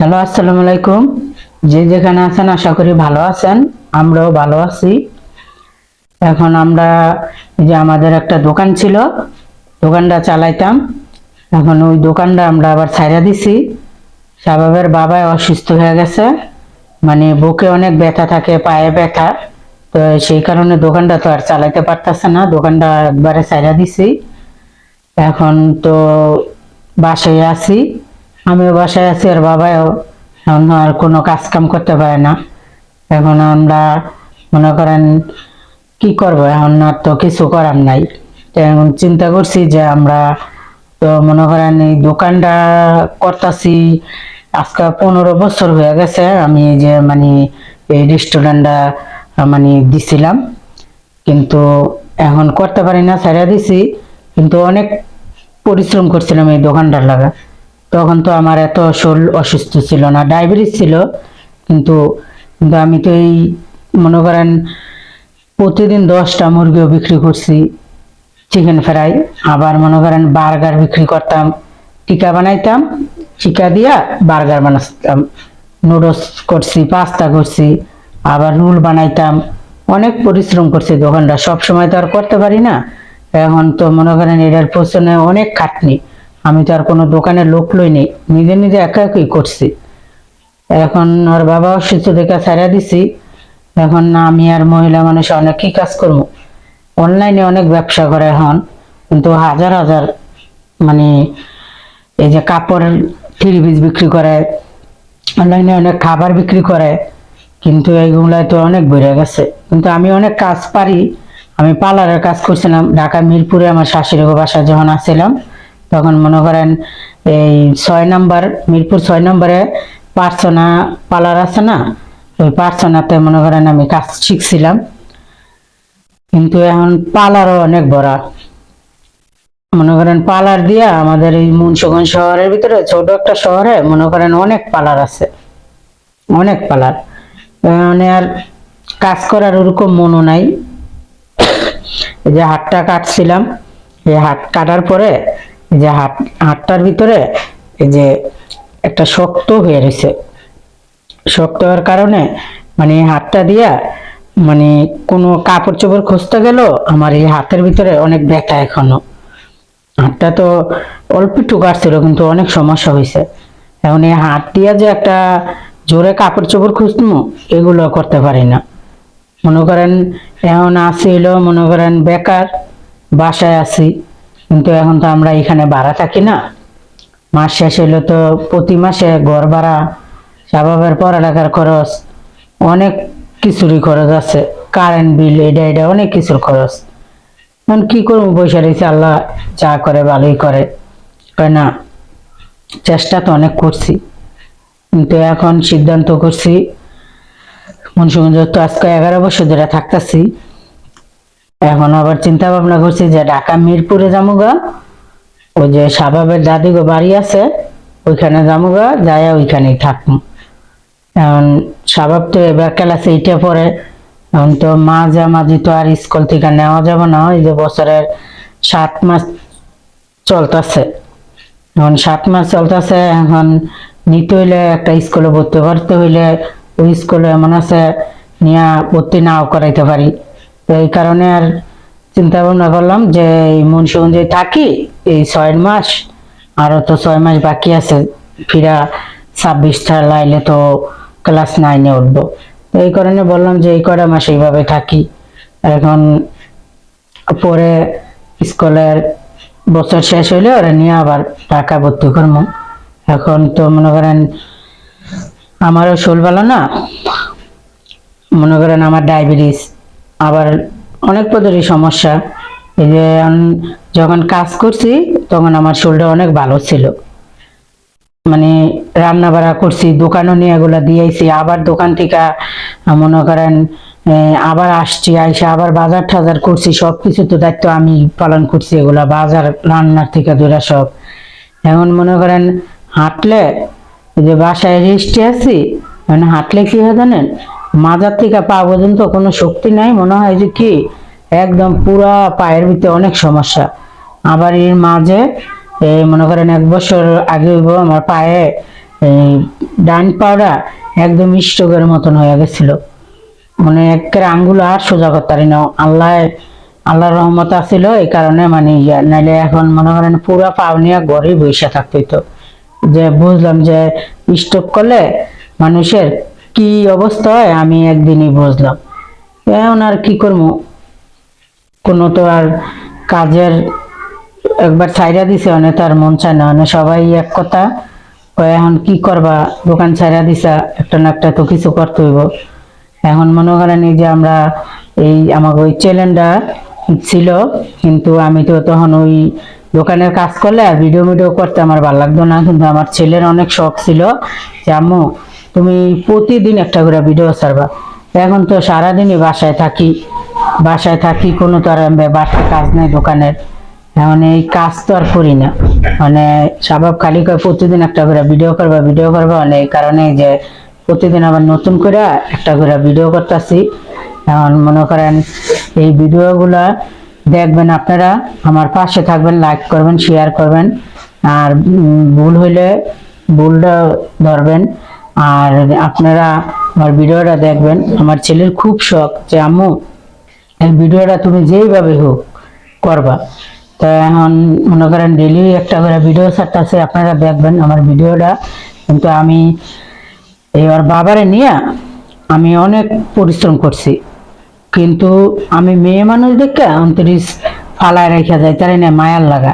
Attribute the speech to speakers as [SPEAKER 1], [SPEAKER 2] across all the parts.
[SPEAKER 1] Hello, আসসালামু আলাইকুম। যে যেখানে আছেন, আশা করি ভালো আছেন। আমরাও ভালো আছি। এখন আমরা যে আমাদের একটা দোকান ছিল, দোকানটা চালাইতাম। এখন ওই দোকানটা আমরা আবার ছাইরা দিছি। শাবাবের বাবায় অসুস্থ হয়ে গেছে। মানে বুকে অনেক ব্যথা থাকে, পায়ে ব্যথা। তো সেই কারণে দোকানটা তো আর চালাইতে পারতেছে না। দোকানটা একবারে ছাইরা দিছি। এখন তো বাসায় আছি। আমিও বাসায় আছি, আর বাবাও এখন আর কোনো কাজ কাম করতে পারে না। এখন আমরা মনে করেন কি করব? এখন আর তো কিছু করার নাই। এখন চিন্তা করছি যে আমরা তো মনে করেন এই দোকানটা করতেছি, আজকে পনেরো বছর হয়ে গেছে, আমি যে মানে এই রেস্টুরেন্টটা মানে দিছিলাম। কিন্তু এখন করতে পারি না ছেড়ে দিছি। কিন্তু অনেক পরিশ্রম করছিলাম এই দোকানটার লাগা। তখন তো আমার এত শরীর অসুস্থ ছিল না ডায়াবেটিস ছিল। কিন্তু কিন্তু আমি তো এই, মনে করেন, প্রতিদিন দশটা মুরগিও বিক্রি করছি চিকেন ফ্রাই আবার মনে করেন বার্গার বিক্রি করতাম, টিকা বানাইতাম, টিকা দিয়া বার্গার বানাতাম নুডলস করছি পাস্তা করছি, আবার রুল বানাইতাম, অনেক পরিশ্রম করছি দোকানটা সব সময় তো আর করতে পারি না। এখন তো মনে করেন, এটার পেছনে অনেক খাটনি। আমি তো আর কোনো দোকানে লোক লইনি নিজে নিজে একা একই করছি। এখন ওর বাবা অসুস্থ দেখে ছাড়া দিছি। এখন আমি আর মহিলা মানুষ অনেক কি কাজ করব। অনলাইনে অনেক ব্যবসা করে এখন, কিন্তু হাজার হাজার মানে এই যে কাপড় পিস বিক্রি করে, অনলাইনে অনেক খাবার বিক্রি করে, কিন্তু এইগুলাই তো অনেক বেড়ে গেছে। কিন্তু আমি অনেক কাজ পারি, আমি পার্লারের কাজ করছিলাম। ঢাকা মিরপুরে আমার শাশুড়ি বাসা যখন আসছিলাম তখন মনে করেন এই ছয় নাম্বার, মিরপুর ছয় নম্বরে পার্সোনা পার্লার আছে না? ওই পার্সোনাতে মনে করেন আমি কাজ শিখছিলাম। কিন্তু এখন পার্লারও অনেক বড়। মনে করেন পার্লার দিয়া আমাদের এই মুন্সিগঞ্জ শহরের ভিতরে ছোট একটা শহরে মনে করেন অনেক পার্লার আছে। অনেক পার্লার মানে আর কাজ করার ওরকম মনও নাই। যে হাতটা কাটছিলাম। এই হাত কাটার পরে যে হাত, হাতটার ভিতরে এই যে একটা শক্ত হয়ে রয়েছে। শক্ত হওয়ার কারণে মানে হাতটা দিয়া মানে কোনো কাপড় চোপড় খুঁজতে গেল আমার এই হাতের ভিতরে অনেক ব্যথা এখনও। হাতটা তো অল্প একটু কাটছিল কিন্তু অনেক সমস্যা হয়েছে। এখন এই হাত দিয়া যে একটা জোরে কাপড় চোপড় খুঁজতমু এগুলো করতে পারি না। মনে করেন এখন আসিল মনে করেন বেকার, বাসায় আছি। কিন্তু এখন তো আমরা এখানে ভাড়া থাকি না। মাস শেষ হইলে তো প্রতি মাসে ঘর ভাড়া, স্বাভাবের পড়ালেখার খরচ, অনেক কিছুরই খরচ আছে। কারেন্ট বিল এটা এটা, অনেক কিছুর খরচ। এখন কি করব? পয়সা রয়েছে, আল্লাহ যা করে ভালোই করে। না? চেষ্টা তো অনেক করছি। কিন্তু এখন সিদ্ধান্ত করছি মনসুগঞ্জ তো আজকে এগারো বছর ধরে থাকতেছি। এখন আবার চিন্তা ভাবনা করছি যে ঢাকা মিরপুরে যামুগা ওই যে সাবাবের দাদিগো বাড়ি আছে, ওইখানে যামুগা যায় ওইখানেই থাকব। এখন সাবাব তো এবার ক্লাসে এইটা পড়ে। এখন তো মাঝে মাঝে তো আর স্কুল থেকে নেওয়া যাবে না ওই যে বছরের সাত মাস চলতেছে। এখন সাত মাস চলতেছে, এখন নিতে হইলে একটা স্কুলে ভর্তি করতে হইলে, ওই স্কুলে এমন আছে নিয়ে ভর্তি নাও করাইতে পারি। এই কারণে আর চিন্তা ভাবনা করলাম যে এই মুন্সিগঞ্জে থাকি, এই ছয় মাস আরও তো ছয় মাস বাকি আছে, ফিরা ছাব্বিশটা লাইলে তো ক্লাস নাইনে উঠবো। এই কারণে বললাম যে এই কটা মাস এইভাবে থাকি। এখন পরে স্কুলের বছর শেষ হইলে ওরা নিয়ে আবার টাকা ভর্তি করব। এখন তো মনে করেন আমারও শোল ভালো না, মনে করেন আমার ডায়াবেটিস আবার অনেক পদেরই সমস্যা। এই যে যখন কাজ করছি, তখন আমার শরীরটা অনেক ভালো ছিল। মানে রান্না বাড়া করছি, দোকানও নিয়ে এগুলা দিয়েছি, আবার দোকান থেকে মনে করেন আবার আসছি, আইসা আবার বাজার টাজার করছি সব কিছু তো দায়িত্ব আমি পালন করছি এগুলা, বাজার, রান্নার থেকে ধরে সব। এখন মনে করেন, হাঁটলে যে বাসায় রেস্টে আছি মানে হাঁটলে কি হয় জানেন? মাজার থেকে পা পর্যন্ত কোনো শক্তি নাই। মনে হয় যে কি? একদম পুরা পায়ের ভিতরে অনেক সমস্যা। আবার এর মাঝে মনে করেন এক বছর আগে আমার পায়ে ডান পাওড়া একদম স্ট্রোকের মতন হয়ে গেছিল। মানে একের আঙ্গুল আর সোজা করতে পারি না আল্লাহ, আল্লাহর রহমত আছিল এই কারণে মানে নাইলে এখন মনে করেন পুরা পাও নিয়ে ঘরেই বসে থাকতে হইতো। যে বুঝলাম যে স্ট্রোক করলে মানুষের কি অবস্থা হয় আমি একদিনই বুঝলাম এখন আর কি করব? কোনো তো আর কাজের একবার ছাইরা দিছে অনেক তার মন চায় না অনেক সবাই এক কথা এখন কি করবা? দোকান ছাইরা দিছা, একটা না একটা তো কিছু করতে হইব। এখন মনে করেন যে আমরা এই আমাকে ওই চ্যানেলটা ছিল, কিন্তু আমি তো তখন ওই দোকানের কাজ করলে ভিডিও ভিডিও করতে আমার ভালো লাগতো না, কিন্তু আমার ছেলের অনেক শখ ছিল যে, আম্মু তুমি প্রতিদিন একটা করে ভিডিও ছাড়বা। এখন তো সারাদিনই বাসায় থাকি। বাসায় থাকি, কোনো তো আর বাড়তি কাজ নেই দোকানের। এখন এই কাজ তো আর করি না। মানে স্বভাব খালি করে প্রতিদিন একটা করে ভিডিও করবা ভিডিও করবা মানে এই কারণে যে প্রতিদিন আবার নতুন করে একটা করে ভিডিও করতেছি। এখন মনে করেন এই ভিডিওগুলা দেখবেন আপনারা, আমার পাশে থাকবেন লাইক করবেন শেয়ার করবেন। আর ভুল হইলে ভুলটা ধরবেন। আর আপনারা আমার ভিডিওটা দেখবেন। আমার ছেলের খুব শখ যে, আম্মু, এই ভিডিওটা তুমি যেইভাবে হোক করবা। তো এখন মনে করেন ডেলি একটা করে ভিডিও ছাড়তেছে আপনারা দেখবেন আমার ভিডিওটা। কিন্তু আমি এবার বাবারে নিয়ে আমি অনেক পরিশ্রম করছি। কিন্তু আমি মেয়ে মানুষ দেখে অন্তরিস ফালায় রেখে যায় তাই না মায়ার লাগা।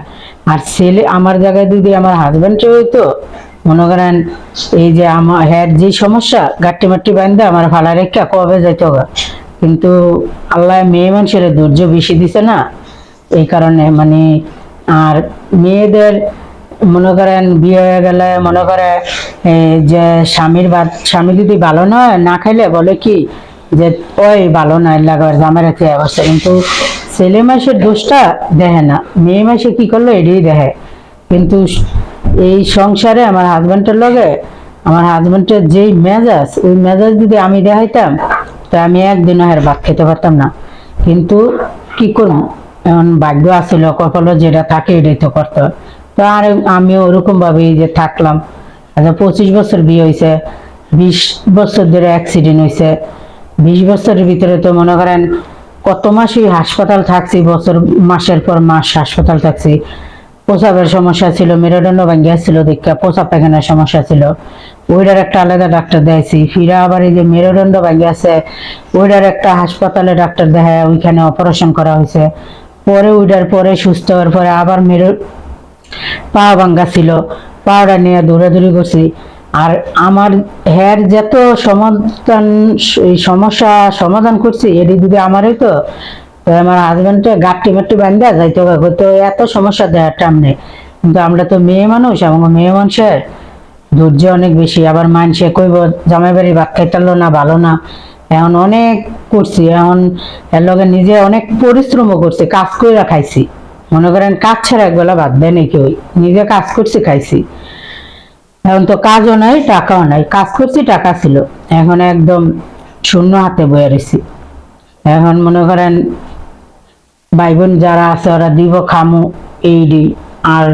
[SPEAKER 1] আর ছেলে আমার জায়গায় যদি আমার হাজব্যান্ড হইতো মনে করেন, এই যে আমার হ্যার যে সমস্যা, গাট্টি মাট্টি বান্ধে আমার ফালায় রেখে কবে যাইতে হবে? কিন্তু আল্লাহ মেয়ে মানুষের ধৈর্য বেশি দিছে না। এই কারণে মানে আর মেয়েদের মনে করেন, বিয়ে হয়ে গেলে মনে করে যে স্বামীর বাদ স্বামী যদি ভালো নয় না খাইলে বলে কি, যে ওই ভালো নয় লাগার জামাই রেখে অবস্থা কিন্তু ছেলে মাসের দোষটা দেখে না। মেয়ে মাসে কি করল, এটাই দেখে। কিন্তু এই সংসারে আমার হাজব্যান্ডের লগে, আমার হাজব্যান্ডের যেই মেজাজ, ওই মেজাজ যদি আমি দেখাইতাম, তা আমি একদিনও আর ভাত খেতে পারতাম না। কিন্তু কি করব? এমন ভাগ্য আছিল, কপালও যেটা থাকে এটাই তো করতে। তো আর আমি ওরকম ভাবে যে থাকলাম। আচ্ছা পঁচিশ বছর বিয়ে হয়েছে বিশ বছর ধরে অ্যাক্সিডেন্ট হয়েছে বিশ বছরের ভিতরে তো মনে করেন, কত মাসই হাসপাতাল থাকছি, বছর, মাসের পর মাস হাসপাতাল থাকছি। প্রসাবের সমস্যা ছিল, মেরুদণ্ড ভাঙ্গিয়া ছিল দেখা, প্রসাব পায়খানার সমস্যা ছিল। ওইটার একটা আলাদা ডাক্তার দেখাইছি, ফিরা আবার এই যে মেরুদণ্ড ভাঙ্গিয়াছে ওইটার একটা হাসপাতালে ডাক্তার দেখায়, ওইখানে অপারেশন করা হয়েছে। পরে ওইটার পরে সুস্থ হওয়ার পরে আবার মেরু পা ভাঙ্গা ছিল। পাওটা নিয়ে দৌড়াদৌড়ি করছি। আর আমার হের যত সমাধান সমস্যা সমাধান করছি, এটি যদি আমারই তো আমার হাজবেন্ডে গাঁটটি মাট্টি বান্ধা যাইতে হবে। হয়তো এত সমস্যা দেওয়ার টাম নেই। কিন্তু আমরা তো মেয়ে মানুষ, এবং মেয়ে মানুষের ধৈর্য অনেক বেশি। আবার মানুষে কইব, জামাই বাড়ি ভাত খাইতালো না, ভালো না। এখন অনেক করছি, এখন এর লগে নিজে অনেক পরিশ্রমও করছি, কাজ করে খাইছি। মনে করেন কাজ ছাড়া একবেলা বাদ দেয় নাকি ওই নিজে কাজ করছি, খাইছি। এখন তো কাজও নাই, টাকাও নাই। কাজ করছি, টাকা ছিল। এখন একদম শূন্য হাতে বয়ে রয়েছি এখন মনে করেন ভাই বোন যারা আছে, ওরা দিব খামু এই আর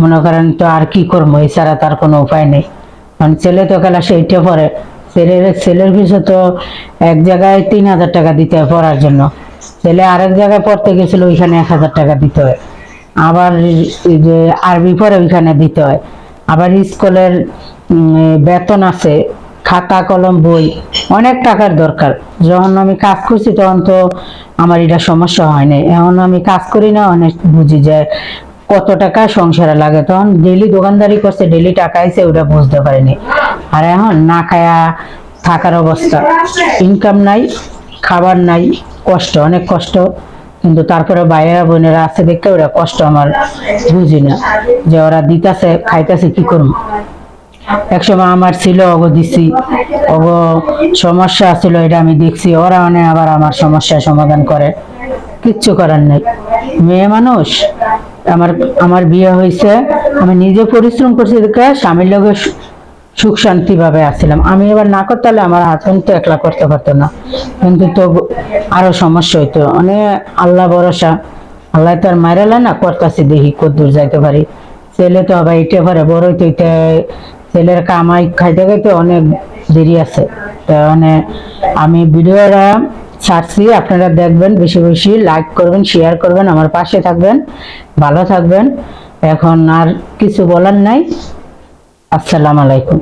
[SPEAKER 1] মনে করেন তো আর কি করব এছাড়া তার কোনো উপায় নেই। কারণ ছেলে তো খেলা সেইটা পরে। ছেলের ছেলের পিছু তো এক জায়গায় তিন হাজার টাকা দিতে হয় পড়ার জন্য। ছেলে আরেক জায়গায় পড়তে গেছিল, ওইখানে এক হাজার টাকা দিতে হয়। আবার যে আরবি পরে ওইখানে দিতে হয়। আবার স্কুলের বেতন আছে খাতা, কলম, বই, অনেক টাকার দরকার। যখন আমি কাজ করছি তখন তো আমার এটা সমস্যা হয় না এখন আমি কাজ করি না অনেক বুঝি যে কত টাকা সংসারে লাগে। তখন ডেলি দোকানদারি করছে ডেলি টাকা আইছে, ওটা বুঝতে পারিনি। আর এখন না খায়া থাকার অবস্থা। ইনকাম নাই, খাবার নাই, কষ্ট, অনেক কষ্ট। কিন্তু তারপরে বাইরেরা বোনেরা আছে দেখতে ওরা কষ্ট আমার বুঝি না। যে ওরা দিতাছে, খাইতাছে, কি করব? একসময় আমার ছিল অগ দিছি। অগ সমস্যা ছিল, এটা আমি দেখছি। ওরা মানে আবার আমার সমস্যার সমাধান করে। কিচ্ছু করার নেই। মেয়ে মানুষ, আমার আমার বিয়ে হয়েছে। আমি নিজে পরিশ্রম করছি দেখে স্বামীর সু- সুখ শান্তি ভাবে আসছিলাম আমি এবার না করতে হলে আমার হাজবেন্ড তো একলা করতে পারতো না। কিন্তু তো আরও সমস্যা হইতো। অনেক আল্লাহ ভরসা। আল্লাহ তো আর মাইরালে না, করতেছি দেখি কত দূর যাইতে পারি। ছেলে তো আবার ইটে পারে বড় হইতে হইতে ছেলের কামাই খাইতে খাইতে অনেক দেরি আছে। মানে আমি ভিডিওটা ছাড়ছি, আপনারা দেখবেন, বেশি বেশি লাইক করবেন শেয়ার করবেন, আমার পাশে থাকবেন, ভালো থাকবেন। এখন আর কিছু বলার নাই। আসসালামু আলাইকুম।